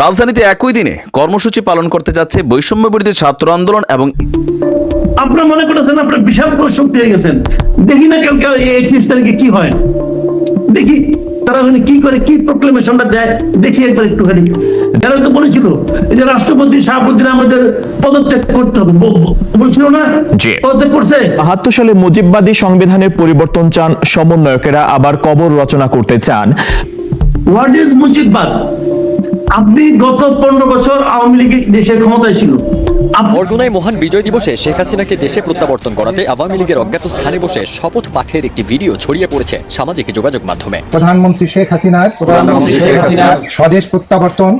রাজধানীতে একই দিনে কর্মসূচি পালন করতে যাচ্ছে বৈষম্য বিরোধী ছাত্র আন্দোলন এবং আপনারা মনে করেছেন আপনারা বিশাল শক্তি হয়ে গেছেন। দেখি না কালকে একত্রিশ তারিখে কি হয়। দেখি তারা ওখানে কি করে কি প্রোক্লেমেশনটা দেয় দেখি একবার একটুখানি। যারা তো বলেছিল যে রাষ্ট্রপতি শাহপতিরা আমাদের পদত্যাগ করতে হবে। বলছিল না? জি। পদত্যাগ করছে? বাহাত্তর সালে মুজিববাদী সংবিধানের পরিবর্তন চান সমন্বয়কেরা আবার কবর রচনা করতে চান। হোয়াট ইজ মুজিববাদ? আপনি গত পনেরো বছর আওয়ামী লীগ দেশের ক্ষমতায় ছিল বরগুনায় মহান বিজয় দিবসে শেখ হাসিনাকে দেশে প্রত্যাবর্তন করাতে আওয়ামী লীগের অজ্ঞাত স্থানে বসে শপথ পাঠের একটি ভিডিও ছড়িয়ে পড়েছে সামাজিক যোগাযোগ মাধ্যমে। প্রধানমন্ত্রী শেখ হাসিনার স্বদেশ প্রত্যাবর্তন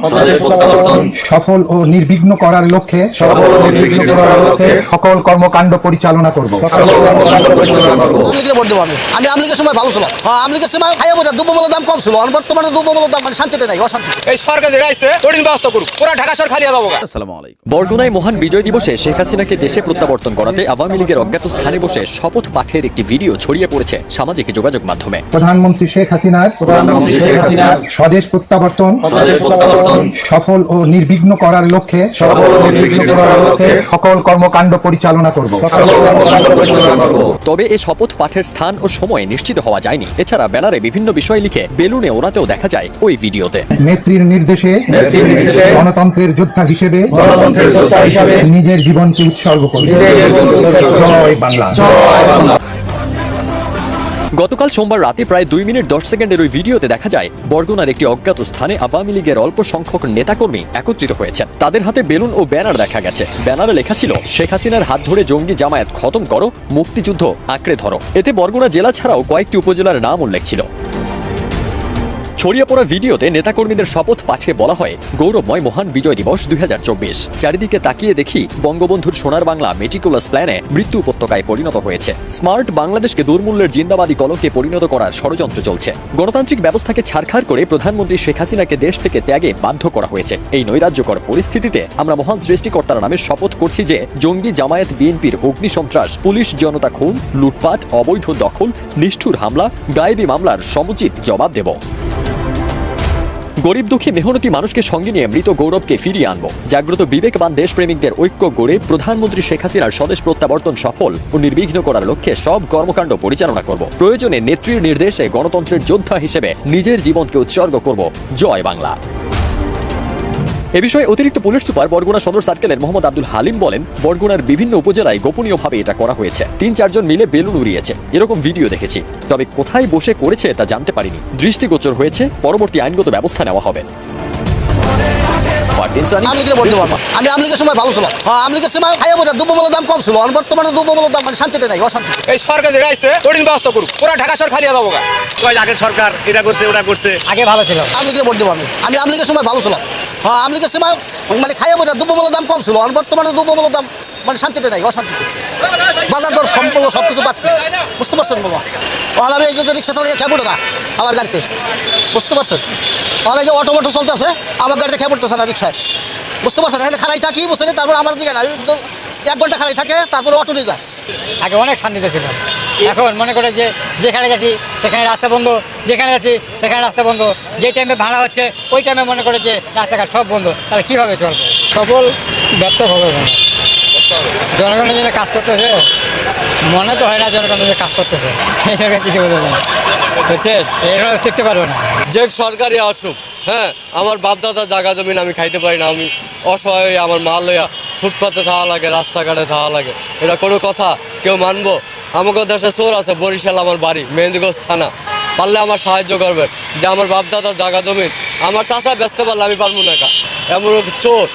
সফল ও নির্বিঘ্ন করার লক্ষ্যে সকল কর্মকাণ্ড পরিচালনা করব। আমি আমলিগের সময় ভালো ছিল হ্যাঁ আমলিগের সময় খাইয়া বোঝা দাম কম ছিল। আর বর্তমানে দাম মানে শান্তিতে নাই অশান্তি এই সরকার যেটা কঠিন ব্যবস্থা করুক। পুরা ঢাকা যাব আসসালামু আলাইকুম। বরগুনায় মহান বিজয় দিবসে শেখ হাসিনাকে দেশে প্রত্যাবর্তন করাতে আওয়ামী লীগের অজ্ঞাত স্থানে বসে শপথ পাঠের একটি ভিডিও ছড়িয়ে পড়েছে সামাজিক যোগাযোগ মাধ্যমে। প্রধানমন্ত্রী শেখ হাসিনার প্রধানমন্ত্রী শেখ হাসিনার স্বদেশ প্রত্যাবর্তন সফল ও নির্বিঘ্ন করার লক্ষ্যে সকল কর্মকাণ্ড পরিচালনা করব। সকল কর্মকাণ্ড পরিচালনা করব। তবে এ শপথ পাঠের স্থান ও সময় নিশ্চিত হওয়া যায়নি। এছাড়া ব্যানারে বিভিন্ন বিষয় লিখে বেলুনে ওড়াতেও দেখা যায় ওই ভিডিওতে। নেত্রীর নির্দেশে গণতন্ত্রের যোদ্ধা হিসেবে গণতন্ত্রের যোদ্ধা হিসাবে নিজের জীবনকে উৎসর্গ করব নিজের জীবনকে উৎসর্গ করব। জয় বাংলা। জয় বাংলা। গতকাল সোমবার রাতে প্রায় দুই মিনিট দশ সেকেন্ডের ওই ভিডিওতে দেখা যায় বরগুনার একটি অজ্ঞাত স্থানে আওয়ামী লীগের অল্প সংখ্যক নেতাকর্মী একত্রিত হয়েছেন। তাদের হাতে বেলুন ও ব্যানার দেখা গেছে। ব্যানারে লেখা ছিল শেখ হাসিনার হাত ধরে জঙ্গি জামায়াত খতম করো মুক্তিযুদ্ধ আঁকড়ে ধরো। এতে বরগুনা জেলা ছাড়াও কয়েকটি উপজেলার নাম উল্লেখ ছিল। ছড়িয়ে পড়া ভিডিওতে নেতাকর্মীদের শপথ পাঠে বলা হয়, গৌরবময় মহান বিজয় দিবস দুই চারিদিকে তাকিয়ে দেখি বঙ্গবন্ধুর সোনার বাংলা মেটিকুলাস প্ল্যানে মৃত্যু উপত্যকায় পরিণত হয়েছে। স্মার্ট বাংলাদেশকে দুর্মূল্যের জিন্দাবাদী কলকে পরিণত করার ষড়যন্ত্র চলছে। গণতান্ত্রিক ব্যবস্থাকে ছাড়খাড় করে প্রধানমন্ত্রী শেখ হাসিনাকে দেশ থেকে ত্যাগে বাধ্য করা হয়েছে। এই নৈরাজ্যকর পরিস্থিতিতে আমরা মহান সৃষ্টিকর্তার নামে শপথ করছি যে, জঙ্গি জামায়াত বিএনপির অগ্নি সন্ত্রাস, পুলিশ জনতা খুন, লুটপাট, অবৈধ দখল, নিষ্ঠুর হামলা, গায়েবী মামলার সমুচিত জবাব দেব। গরিব দুঃখী মেহনতি মানুষকে সঙ্গে নিয়ে মৃত গৌরবকে ফিরিয়ে আনব। জাগ্রত বিবেকবান দেশপ্রেমিকদের ঐক্য গড়ে প্রধানমন্ত্রী শেখ হাসিনার স্বদেশ প্রত্যাবর্তন সফল ও নির্বিঘ্ন করার লক্ষ্যে সব কর্মকাণ্ড পরিচালনা করব। প্রয়োজনে নেত্রীর নির্দেশে গণতন্ত্রের যোদ্ধা হিসেবে নিজের জীবনকে উৎসর্গ করব। জয় বাংলা। এ বিষয়ে অতিরিক্ত পুলিশ সুপার বরগুনা সদর সার্কেলের মোহাম্মদ আব্দুল হালিম বলেন বরগুনার বিভিন্ন উপজেলায় গোপনীয়ভাবে এটা করা হয়েছে। তিন চারজন মিলে বেলুন উড়িয়েছে। এরকম ভিডিও দেখেছি। তবে কোথায় বসে করেছে তা জানতে পারিনি। দৃষ্টিগোচর হয়েছে পরবর্তী আইনগত ব্যবস্থা নেওয়া হবে। আমি আমি আমলিগের সময় ভালো ছিল হ্যাঁ আমলিগের সময় খাইয়া বোঝা দ্রব্যমূল্যের দাম কম ছিল। আর বর্তমানে দ্রব্যমূল্যের দাম মানে শান্তিতে নাই অশান্তি এই সরকার যেটা আইছে কঠিন ব্যবস্থা করুক। পুরা ঢাকা যাব আগের সরকার এটা করছে ওটা করছে। আগে ভালো ছিল। আমলিগের ভোট দেবো আমি আমি আমলিগের সময় ভালো ছিল হ্যাঁ আমলিগের সময় মানে খাইয়া বোঝা দ্রব্যমূল্যের দাম কম ছিল আর বর্তমানে দ্রব্যমূল্যের দাম মানে শান্তিতে নাই, অশান্তিতে। বাজার দর সম্পূর্ণ সব কিছু বাড়তে। বুঝতে পারছেন, বাবা? তাহলে আমি এই যে রিক্সা চালিয়ে খেয়ে পড়ে না, আমার গাড়িতে। বুঝতে পারছেন? তাহলে এই যে অটো মটো চলতেছে, আমার গাড়িতে খেয়ে পড়তেছে না রিক্সায়। বুঝতে পারছেন? এখানে খারাই থাকি, বুঝছেন? তারপর আমার দিকে না এক ঘণ্টা খারাই থাকে, তারপরে অটো নিয়ে যায়। আগে অনেক শান্তিতে ছিল এখন মনে করে যে যেখানে যাচ্ছি সেখানে রাস্তা বন্ধ। যেখানে যাচ্ছি সেখানে রাস্তা বন্ধ। যে টাইমে ভাড়া হচ্ছে ওই টাইমে মনে করে যে রাস্তাঘাট সব বন্ধ। তাহলে কীভাবে চলবে? সফল ব্যর্থ হবে না জনগণের জন্য কাজ করতেছে? মনে তো হয় না জনগণের জন্য কাজ করতেছে। এই সরকার কিছু বলতে না। হচ্ছে? এরা শিখতে পারবে না। যে সরকারি আসুক হ্যাঁ আমার বাপদাদা জাগা জমিন আমি খাইতে পারি না। আমি অসহায় আমার মাল লইয়া ফুটপাতে থাকা লাগে রাস্তাঘাটে থাকা লাগে। এটা কোনো কথা কেউ মানবো? আমাকে দেশে চোর আছে, বরিশাল আমার বাড়ি, মেহেন্দিগঞ্জ থানা। পারলে আমার সাহায্য করবেন। যে আমার বাপদাদার জাগা জমিন আমার চাষা ব্যস্ত পারলে আমি পারব না এমন চোর,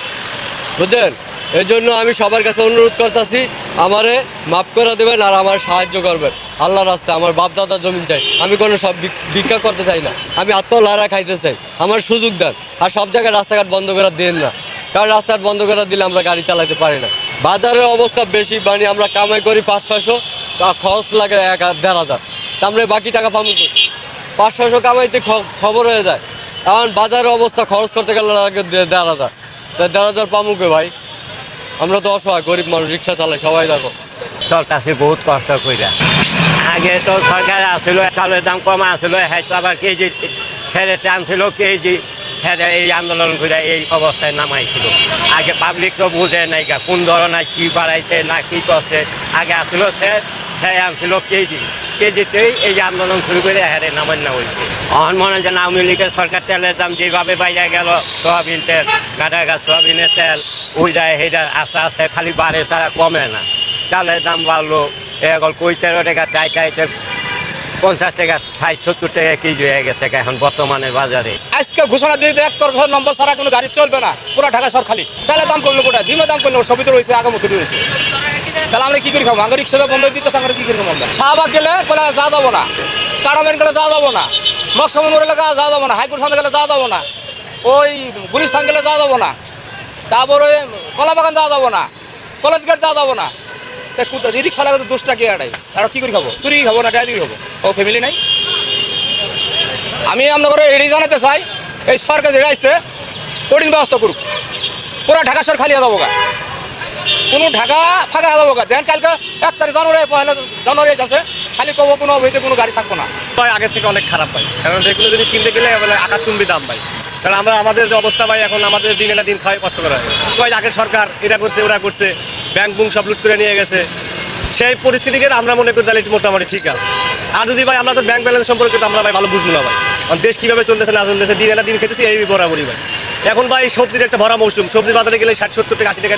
বুঝলেন? এই জন্য আমি সবার কাছে অনুরোধ করতেছি, আমারে মাফ করে দেবেন আর আমার সাহায্য করবেন। আল্লাহ রাস্তায় আমার বাপ দাদা জমিন চাই। আমি কোনো সব ভিক্ষা করতে চাই না। আমি আত্মলারা খাইতে চাই। আমার সুযোগ দেন। আর সব জায়গায় রাস্তাঘাট বন্ধ করে দেন না। কারণ রাস্তাঘাট বন্ধ করে দিলে আমরা গাড়ি চালাতে পারি না। বাজারের অবস্থা বেশি মানে আমরা কামাই করি পাঁচ ছশো তা খরচ লাগে এক দেড় হাজার। তা আমরা বাকি টাকা পাবো কই? পাঁচ ছশো কামাইতে খবর হয়ে যায়। এখন বাজারের অবস্থা খরচ করতে গেলে লাগে দেড় হাজার। তা দেড় হাজার পামুকে ভাই? আমরা তো অসহায়, গরিব মানুষ, রিক্সা চালাই, সবাই দেখো। চলতেছে বহুত কষ্ট কইরা। আগে তো সরকার আসছিল চালের দাম কম আসছিল হয়তো আবার কেজি ছেড়ে টানছিল, কেজি হ্যাঁ এই আন্দোলন করে এই অবস্থায় নামাইছিল। আগে পাবলিক তো বুঝে নাই কোন ধরনের কি বাড়াইছে, না কি করছে। আগে আসছিল সে সে আনছিল কেজি। কেজিতেই এই আন্দোলন শুরু করে হ্যারে নামান্য হয়েছে অহন মনে হয় যে আওয়ামী লীগের সরকার তেলের দাম যেভাবে বাইরে গেল, সোয়াবিন তেল, গাঁদা গাছ, সোয়াবিনের তেল, ওই যায় সেইটা আস্তে আস্তে খালি বাড়ে ছাড়া কমে না। চালের দাম বাড়লো এখন কই তেরো টাকা চাই খাইতে পঞ্চাশ টাকা, ষাট, সত্তর টাকা কেজি হয়ে গেছে এখন বর্তমানের বাজারে। আজকে ঘোষণা দিয়ে এক তরফ নম্বর ছাড়া কোনো গাড়ি চলবে না, পুরো ঢাকা শহর খালি। চালের দাম করল কোটা ডিমের দাম করল সবই তো রয়েছে আগামুখী রয়েছে। তাহলে আমরা কি করি খাব? আগে রিক্সা বন্ধ দিতে আমরা কি করি খাব আমরা? শাহবাগ গেলে বলে যা যাব না। কারামেন গেলে যা যাব না। মকসমন গেলে যা যাব না। হাইকোর্ট সামনে গেলে যা যাব না। ওই গুলিস্তান গেলে যা যাব না। তারপরে কলাবাগান যা যাব না। কলেজ গেট যা যাব না। রিক্সা লাগে দোষটা কে আড়াই আর কি করে খাব? চুরি খাব না ড্রাইভিং খাব? ও ফ্যামিলি নাই? আমি আপনাদের এড়িয়ে জানাতে চাই, এই সরকার যেটা আসছে কঠিন ব্যবস্থা করুক। পুরো ঢাকা শহর খালি যাব গা। কোনো ঢাকা ফাঁকা হয়ে যাব দেন কালকে এক তারিখ জানুয়ারি পয়লা জানুয়ারি আছে খালি কবো কোনো অবৈধ কোনো গাড়ি থাকব না। ভাই আগের থেকে অনেক খারাপ ভাই। কারণ যে কোনো জিনিস কিনতে গেলে বলে আকাশ চুম্বি দাম ভাই। কারণ আমরা, আমাদের যে অবস্থা ভাই, এখন আমাদের দিন এটা দিন খাওয়াই কষ্ট করা ভাই আগের সরকার এটা করছে, ওরা করছে, ব্যাংক বুং সব লুট করে নিয়ে গেছে। সেই পরিস্থিতিকে আমরা মনে করি তাহলে মোটামুটি ঠিক আছে। আর যদি ভাই, আমরা তো ব্যাংক ব্যালেন্স সম্পর্কে তো আমরা ভাই ভালো বুঝব না ভাই। কারণ দেশ কীভাবে চলতেছে, না চলতেছে, দিন এটা দিন খেতেছি এই বরাবরই ভাই। এখন ভাই সবজির একটা ভরা মৌসুম। সবজির বাজারে গেলে ষাট, সত্তর টাকা আশি টাকা